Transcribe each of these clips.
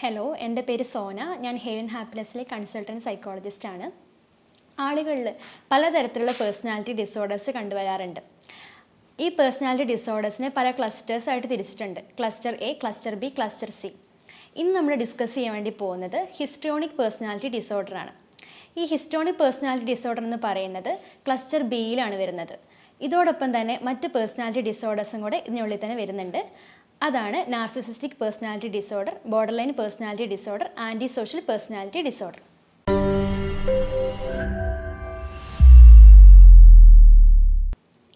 Hello എന്റെ പേര് സോന. ഞാൻ ഹെലൻ ഹാപ്പിനെസ്സിലെ കൺസൾട്ടന്റ് സൈക്കോളജിസ്റ്റാണ് ആളുകളിൽ പലതരത്തിലുള്ള പേഴ്സണാലിറ്റി ഡിസോർഡേഴ്സ് കണ്ടുവരാറുണ്ട്. ഈ പേഴ്സണാലിറ്റി ഡിസോർഡേഴ്സിനെ പല ക്ലസ്റ്റേഴ്സായിട്ട് തിരിച്ചിട്ടുണ്ട്. Cluster A cluster B cluster C ഇന്ന് നമ്മൾ ഡിസ്കസ് ചെയ്യാൻ വേണ്ടി പോകുന്നത് ഹിസ്റ്റോണിക് പേഴ്സണാലിറ്റി ഡിസോർഡറാണ് ഈ ഹിസ്റ്റോണിക് പേഴ്സണാലിറ്റി ഡിസോർഡർ എന്ന് പറയുന്നത് ക്ലസ്റ്റർ ബിയിലാണ് വരുന്നത്. ഇതോടൊപ്പം തന്നെ മറ്റ് പേഴ്സണാലിറ്റി ഡിസോർഡേഴ്സും കൂടെ ഇതിനുള്ളിൽ തന്നെ വരുന്നുണ്ട്. അതാണ് narcissistic personality disorder borderline personality disorder anti social personality disorder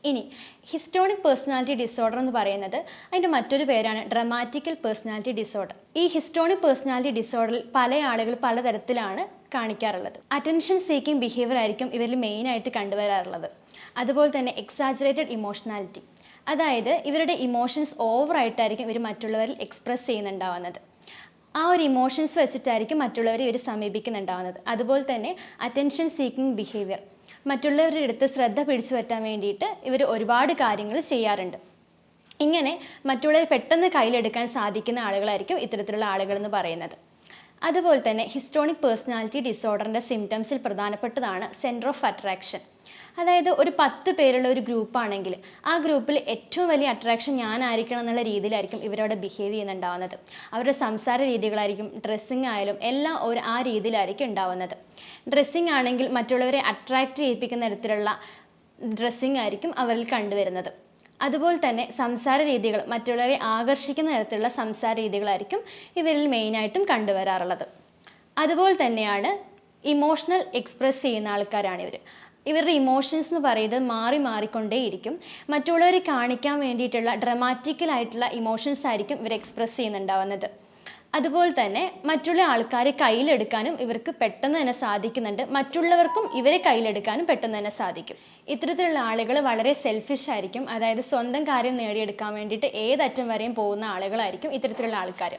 ഇനി ഹിസ്റ്റോണിക് പേഴ്സണാലിറ്റി ഡിസോർഡർ എന്ന് പറയുന്നത് അതിന്റെ മറ്റൊരു പേരാണ് ഡ്രമാറ്റിക്കൽ പേഴ്സണാലിറ്റി ഡിസോർഡർ ഈ ഹിസ്റ്റോണിക് പേഴ്സണാലിറ്റി ഡിസോർഡറിൽ പല ആളുകൾ പലതരത്തിലാണ് കാണിക്കാറുള്ളത്. അറ്റൻഷൻ സീക്കിംഗ് ബിഹേവിയർ ആയിരിക്കും ഇവരിൽ മെയിനായിട്ട് കണ്ടുവരാറുള്ളത്. അതുപോലെ തന്നെ എക്സാജറേറ്റഡ് ഇമോഷണാലിറ്റി അതായത് ഇവരുടെ ഇമോഷൻസ് ഓവറായിട്ടായിരിക്കും ഇവർ മറ്റുള്ളവരിൽ എക്സ്പ്രസ് ചെയ്യുന്നുണ്ടാവുന്നത്. ആ ഒരു ഇമോഷൻസ് വെച്ചിട്ടായിരിക്കും മറ്റുള്ളവരെ ഇവർ സമീപിക്കുന്നുണ്ടാവുന്നത്. അതുപോലെ തന്നെ അറ്റൻഷൻ സീക്കിംഗ് ബിഹേവിയർ മറ്റുള്ളവരുടെ അടുത്ത് ശ്രദ്ധ പിടിച്ചു പറ്റാൻ വേണ്ടിയിട്ട് ഇവർ ഒരുപാട് കാര്യങ്ങൾ ചെയ്യാറുണ്ട്. ഇങ്ങനെ മറ്റുള്ളവർ പെട്ടെന്ന് കയ്യിലെടുക്കാൻ സാധിക്കുന്ന ആളുകളായിരിക്കും ഇത്തരത്തിലുള്ള ആളുകൾ എന്ന് പറയുന്നത്. അതുപോലെ തന്നെ ഹിസ്റ്റോണിക് പേഴ്സണാലിറ്റി ഡിസോർഡറിന്റെ സിംറ്റംസിൽ പ്രധാനപ്പെട്ടതാണ് സെന്റർ ഓഫ് അട്രാക്ഷൻ അതായത് ഒരു പത്ത് പേരുള്ള ഒരു ഗ്രൂപ്പാണെങ്കിൽ ആ ഗ്രൂപ്പിൽ ഏറ്റവും വലിയ അട്രാക്ഷൻ ഞാനായിരിക്കണം എന്നുള്ള രീതിയിലായിരിക്കും ഇവരവിടെ ബിഹേവ് ചെയ്യുന്നുണ്ടാവുന്നത്. അവരുടെ സംസാര രീതികളായിരിക്കും ഡ്രസ്സിങ് ആയാലും എല്ലാം ഒരു ആ രീതിയിലായിരിക്കും ഉണ്ടാവുന്നത്. ഡ്രസ്സിങ് ആണെങ്കിൽ മറ്റുള്ളവരെ അട്രാക്റ്റ് ചെയ്യിപ്പിക്കുന്ന തരത്തിലുള്ള ഡ്രസ്സിങ് ആയിരിക്കും അവരിൽ കണ്ടുവരുന്നത്. അതുപോലെ തന്നെ സംസാര രീതികൾ മറ്റുള്ളവരെ ആകർഷിക്കുന്ന തരത്തിലുള്ള സംസാര രീതികളായിരിക്കും ഇവരിൽ മെയിനായിട്ടും കണ്ടുവരാറുള്ളത്. അതുപോലെ തന്നെയാണ് ഇമോഷണൽ എക്സ്പ്രസ് ചെയ്യുന്ന ആൾക്കാരാണ് ഇവർ ഇവരുടെ ഇമോഷൻസ് എന്ന് പറയുന്നത് മാറി മാറിക്കൊണ്ടേയിരിക്കും. മറ്റുള്ളവരെ കാണിക്കാൻ വേണ്ടിയിട്ടുള്ള ഡ്രമാറ്റിക്കലായിട്ടുള്ള ഇമോഷൻസ് ആയിരിക്കും ഇവർ എക്സ്പ്രസ് ചെയ്യുന്നുണ്ടാവുന്നത്. അതുപോലെ തന്നെ മറ്റുള്ള ആൾക്കാരെ കയ്യിലെടുക്കാനും ഇവർക്ക് പെട്ടെന്ന് തന്നെ സാധിക്കുന്നുണ്ട്. മറ്റുള്ളവർക്കും ഇവരെ കയ്യിലെടുക്കാനും പെട്ടെന്ന് തന്നെ സാധിക്കും. ഇത്തരത്തിലുള്ള ആളുകൾ വളരെ സെൽഫിഷ് ആയിരിക്കും. അതായത് സ്വന്തം കാര്യം നേടിയെടുക്കാൻ വേണ്ടിയിട്ട് ഏതറ്റം വരെയും പോകുന്ന ആളുകളായിരിക്കും ഇത്തരത്തിലുള്ള ആൾക്കാർ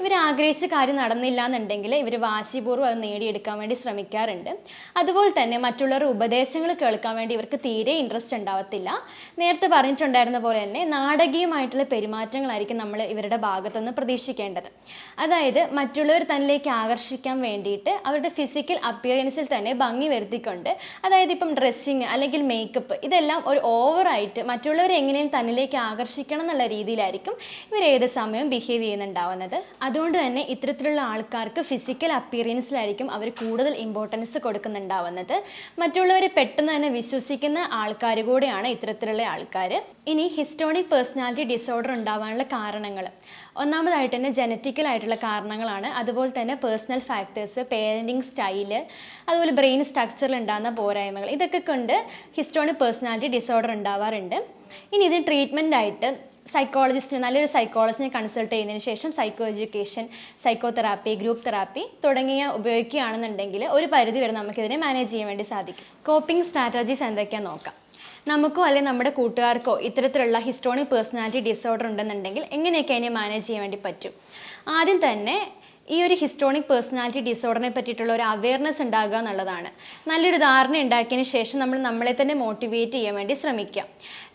ഇവർ ആഗ്രഹിച്ച കാര്യം നടന്നില്ല എന്നുണ്ടെങ്കിൽ ഇവർ വാശിപൂർവം അത് നേടിയെടുക്കാൻ വേണ്ടി ശ്രമിക്കാറുണ്ട്. അതുപോലെ തന്നെ മറ്റുള്ളവരുടെ ഉപദേശങ്ങൾ കേൾക്കാൻ വേണ്ടി ഇവർക്ക് തീരെ ഇൻട്രസ്റ്റ് ഉണ്ടാവത്തില്ല. നേരത്തെ പറഞ്ഞിട്ടുണ്ടായിരുന്ന പോലെ തന്നെ നാടകീയമായിട്ടുള്ള പെരുമാറ്റങ്ങളായിരിക്കും നമ്മൾ ഇവരുടെ ഭാഗത്തുനിന്ന് പ്രതീക്ഷിക്കേണ്ടത്. അതായത് മറ്റുള്ളവർ തന്നിലേക്ക് ആകർഷിക്കാൻ വേണ്ടിയിട്ട് അവരുടെ ഫിസിക്കൽ അപ്പിയറൻസിൽ തന്നെ ഭംഗി വരുത്തിക്കൊണ്ട് അതായത് ഇപ്പം ഡ്രസ്സിങ് അല്ലെങ്കിൽ മേക്കപ്പ് ഇതെല്ലാം ഒരു ഓവറായിട്ട് മറ്റുള്ളവരെ എങ്ങനെയും തന്നിലേക്ക് ആകർഷിക്കണം എന്നുള്ള രീതിയിലായിരിക്കും ഇവർ ഏത് സമയവും ബിഹേവ് ചെയ്യുന്നുണ്ടാവുന്നത്. അതുകൊണ്ട് തന്നെ ഇത്തരത്തിലുള്ള ആൾക്കാർക്ക് ഫിസിക്കൽ അപ്പിയറൻസിലായിരിക്കും അവർ കൂടുതൽ ഇമ്പോർട്ടൻസ് കൊടുക്കുന്നുണ്ടാവുന്നത്. മറ്റുള്ളവരെ പെട്ടെന്ന് തന്നെ വിശ്വസിക്കുന്ന ആൾക്കാർ കൂടെയാണ് ഇത്തരത്തിലുള്ള ആൾക്കാർ. ഇനി ഹിസ്റ്റോണിക് പേഴ്സണാലിറ്റി ഡിസോർഡർ ഉണ്ടാവാനുള്ള കാരണങ്ങൾ. ഒന്നാമതായിട്ട് തന്നെ ജനറ്റിക്കൽ ആയിട്ടുള്ള കാരണങ്ങളാണ്. അതുപോലെ തന്നെ പേഴ്സണൽ ഫാക്ടേഴ്സ് പേരന്റിങ് സ്റ്റൈൽ അതുപോലെ ബ്രെയിൻ സ്ട്രക്ചറിൽ ഉണ്ടാകുന്ന പോരായ്മകൾ. ഇതൊക്കെ കൊണ്ട് ഹിസ്റ്റോണിക് പേഴ്സണാലിറ്റി ഡിസോർഡർ ഉണ്ടാവാറുണ്ട്. ഇനി ഇതിന് ട്രീറ്റ്മെന്റ് ആയിട്ട് സൈക്കോളജിസ്റ്റിനെ നല്ലൊരു സൈക്കോളജിനെ കൺസൾട്ട് ചെയ്യുന്നതിന് ശേഷം psychoeducation psychotherapy group therapy തുടങ്ങിയ ഉപയോഗിക്കുകയാണെന്നുണ്ടെങ്കിൽ ഒരു പരിധി വരെ നമുക്കിതിനെ മാനേജ് ചെയ്യാൻ വേണ്ടി സാധിക്കും. കോപ്പിംഗ് സ്ട്രാറ്റജീസ് എന്തൊക്കെയാണെന്ന് നോക്കാം. നമുക്കോ അല്ലെങ്കിൽ നമ്മുടെ കൂട്ടുകാർക്കോ ഇത്തരത്തിലുള്ള ഹിസ്റ്റോണിക് പേഴ്സണാലിറ്റി ഡിസോർഡർ ഉണ്ടെന്നുണ്ടെങ്കിൽ എങ്ങനെയൊക്കെ അതിനെ മാനേജ് ചെയ്യാൻ വേണ്ടി പറ്റും? ആദ്യം തന്നെ ഈ ഒരു ഹിസ്റ്റോണിക് പേഴ്സണാലിറ്റി ഡിസോർഡറിനെ പറ്റിയിട്ടുള്ള ഒരു അവയർനെസ് ഉണ്ടാകുക എന്നുള്ളതാണ്. നല്ലൊരു ധാരണ ഉണ്ടാക്കിയതിന് ശേഷം നമ്മൾ നമ്മളെ തന്നെ മോട്ടിവേറ്റ് ചെയ്യാൻ വേണ്ടി ശ്രമിക്കുക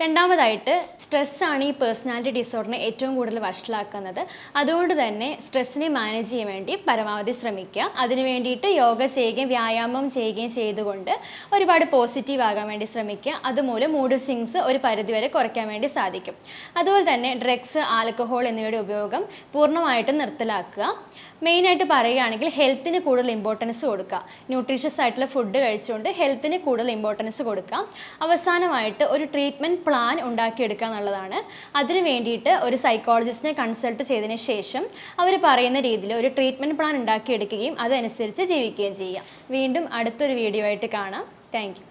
രണ്ടാമതായിട്ട് സ്ട്രെസ്സാണ് ഈ പേഴ്സണാലിറ്റി ഡിസോർഡറിനെ ഏറ്റവും കൂടുതൽ വഷളാക്കുന്നത്. അതുകൊണ്ട് തന്നെ സ്ട്രെസ്സിനെ മാനേജ് ചെയ്യാൻ വേണ്ടി പരമാവധി ശ്രമിക്കുക. അതിനു വേണ്ടിയിട്ട് യോഗ ചെയ്യുകയും വ്യായാമം ചെയ്യുകയും ചെയ്തുകൊണ്ട് ഒരുപാട് പോസിറ്റീവ് ആകാൻ വേണ്ടി ശ്രമിക്കുക. അതുമൂലം മൂഡ് സ്വിങ്സ് ഒരു പരിധിവരെ കുറയ്ക്കാൻ വേണ്ടി സാധിക്കും. അതുപോലെ തന്നെ ഡ്രഗ്സ് ആൽക്കഹോൾ എന്നിവയുടെ ഉപയോഗം പൂർണമായിട്ടും നിർത്തലാക്കുക. മെയിനായിട്ട് പറയുകയാണെങ്കിൽ ഹെൽത്തിന് കൂടുതൽ ഇമ്പോർട്ടൻസ് കൊടുക്കുക. ന്യൂട്രീഷ്യസ് ആയിട്ടുള്ള ഫുഡ് കഴിച്ചുകൊണ്ട് ഹെൽത്തിന് കൂടുതൽ ഇമ്പോർട്ടൻസ് കൊടുക്കുക. അവസാനമായിട്ട് ഒരു ട്രീറ്റ്മെന്റ് പ്ലാൻ ഉണ്ടാക്കിയെടുക്കുക എന്നുള്ളതാണ്. അതിന് വേണ്ടിയിട്ട് ഒരു സൈക്കോളജിസ്റ്റിനെ കൺസൾട്ട് ചെയ്തതിന് ശേഷം അവർ പറയുന്ന രീതിയിൽ ഒരു ട്രീറ്റ്മെന്റ് പ്ലാൻ ഉണ്ടാക്കിയെടുക്കുകയും അതനുസരിച്ച് ജീവിക്കുകയും ചെയ്യുക. വീണ്ടും അടുത്തൊരു വീഡിയോ ആയിട്ട് കാണാം. താങ്ക്